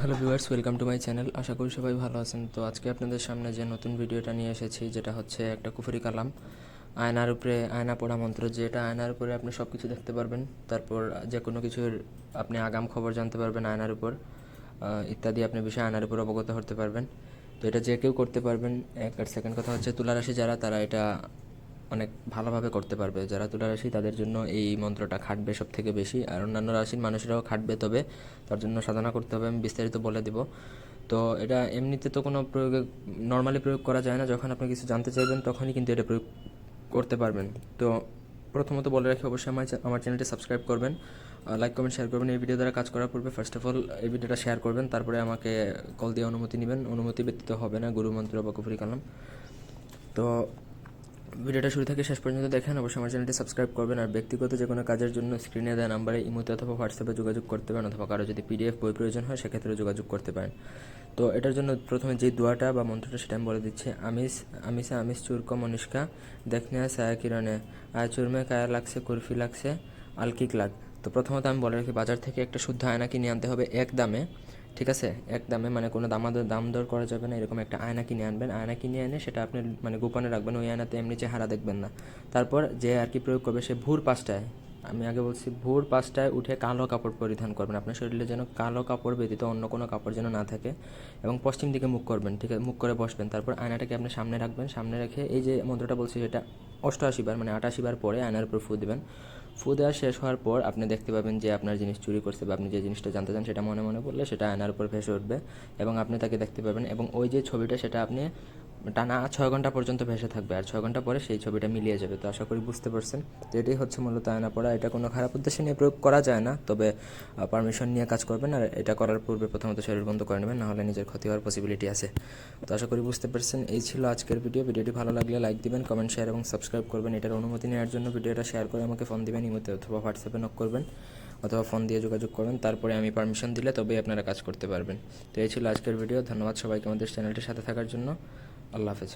Hello viewers, welcome to my channel. আশা করি সবাই ভালো আছেন। তো আজকে আপনাদের সামনে যে নতুন ভিডিওটা নিয়ে এসেছি, যেটা হচ্ছে একটা কুফরি কালাম। আয়নার উপরে আয়না পড়া মন্ত্র, যেটা আয়নার উপরে আপনি সব কিছু দেখতে পারবেন। তারপর যে কোনো কিছুর আপনি আগাম খবর জানতে পারবেন আয়নার উপর ইত্যাদি আপনি বিষয়ে আয়নার উপর অবগত হতে পারবেন। তো এটা যে কেউ করতে পারবেন। এক আর সেকেন্ড কথা হচ্ছে, তুলারাশি যারা, তারা এটা অনেক ভালোভাবে করতে পারবে। যারা তুলা রাশি, তাদের জন্য এই মন্ত্রটা খাটবে সব থেকে বেশি। আর অন্যান্য রাশির মানুষেরাও খাটবে, তবে তার জন্য সাধনা করতে হবে, আমি বিস্তারিত বলে দিব। তো এটা এমনিতে তো কোনো প্রয়োগে নর্মালি প্রয়োগ করা যায় না। যখন আপনি কিছু জানতে চাইবেন, তখনই কিন্তু এটা প্রয়োগ করতে পারবেন। তো প্রথমত বলে রাখি, অবশ্যই আমার আমার চ্যানেলটি সাবস্ক্রাইব করবেন। লাইক কমেন্ট শেয়ার করবেন। এই ভিডিও দ্বারা কাজ করার পূর্বে ফার্স্ট অফ অল এই ভিডিওটা শেয়ার করবেন। তারপরে আমাকে কল দিয়ে অনুমতি নেবেন। অনুমতি ব্যতীত হবে না, গুরু মন্ত্র বা কুফরি কালাম। তো ভিডিওটা শুরু থেকে শেষ পর্যন্ত দেখেন, অবশ্যই আমার চ্যানেলটি সাবস্ক্রাইব করবেন আর ব্যক্তিগত যে কোনো কাজের জন্য স্ক্রিনে দেওয়া নাম্বারে ইমোতে অথবা হোয়াটসঅ্যাপে যোগাযোগ করতে পারেন অথবা কারও যদি পিডিএফ বই প্রয়োজন হয় সেক্ষেত্রে যোগাযোগ করতে পারেন। তো এটার জন্য প্রথমে যে দোয়াটা বা মন্ত্রটা সেটা আমি বলে দিচ্ছি। আমিস, আমিসে, আমিস চুরক, মনিষ্কা দেখনে সায়া, কিরণে, আয় চুরমে, কায়া লাগছে, কুরফি লাগছে, আলকিক লাগ। তো প্রথমত আমি বলে রাখি, বাজার থেকে একটা শুদ্ধ আয়না কিনে আনতে হবে এক দামে। ঠিক আছে? এক দামে মানে কোনো দামাদর দাম দর করা যাবে না, এরকম একটা আয়না কিনে আনবেন। আয়না কিনে এনে সেটা আপনি মানে গোপনে রাখবেন, ওই আয়নাতে এমনি চেহারা দেখবেন না। তারপর যে আর কি প্রয়োগ করবে, সে ভোর পাঁচটায় আমি আগে বলছি, ভোর পাঁচটায় উঠে কালো কাপড় পরিধান করবেন। আপনার শরীরে যেন কালো কাপড় ব্যতীত অন্য কোনো কাপড় যেন না থাকে এবং পশ্চিম দিকে মুখ করবেন, ঠিক আছে? মুখ করে বসবেন। তারপর আয়নাটাকে আপনি সামনে রাখবেন। সামনে রেখে এই যে মন্ত্রটা বলছি, সেটা অষ্টআশি বার মানে আটাশি বার পরে আয়নার উপর ফু দেবেন। ফু দেওয়া শেষ হওয়ার পর আপনি দেখতে পাবেন যে আপনার জিনিস চুরি করছে বা আপনি যে জিনিসটা জানতে চান, সেটা মনে মনে বললে সেটা আয়নার উপর ভেসে উঠবে এবং আপনি তাকে দেখতে পাবেন এবং ওই যে ছবিটা, সেটা আপনি টানা ছয় ঘণ্টা পর্যন্ত ভেসে থাকবে আর ছয় ঘণ্টা পরে সেই ছবিটা মিলিয়ে যাবে। তো আশা করি বুঝতে পারছেন। তো এটাই হচ্ছে মূলত আয়না পড়া এটা কোনো খারাপ উদ্দেশ্যে নিয়ে প্রয়োগ করা যায় না। তবে পারমিশন নিয়ে কাজ করবেন আর এটা করার পূর্বে প্রথমত শরীর বন্ধ করে নেবেন, নাহলে নিজের ক্ষতি হওয়ার পসিবিলিটি আছে। তো আশা করি বুঝতে পারছেন। এই ছিল আজকের ভিডিও ভিডিওটি ভালো লাগলে লাইক দিবেন কমেন্ট শেয়ার এবং সাবস্ক্রাইব করবেন। এটার অনুমতি নেওয়ার জন্য ভিডিওটা শেয়ার করে আমাকে ফোন দিবেন, ইমোতে অথবা হোয়াটসঅ্যাপে নক করবেন অথবা ফোন দিয়ে যোগাযোগ করবেন। তারপরে আমি পারমিশন দিলে তবেই আপনারা কাজ করতে পারবেন। তো এই ছিল আজকের ভিডিও ধন্যবাদ সবাইকে আমাদের চ্যানেলটির সাথে থাকার জন্য। আল্লাহ হাফেজ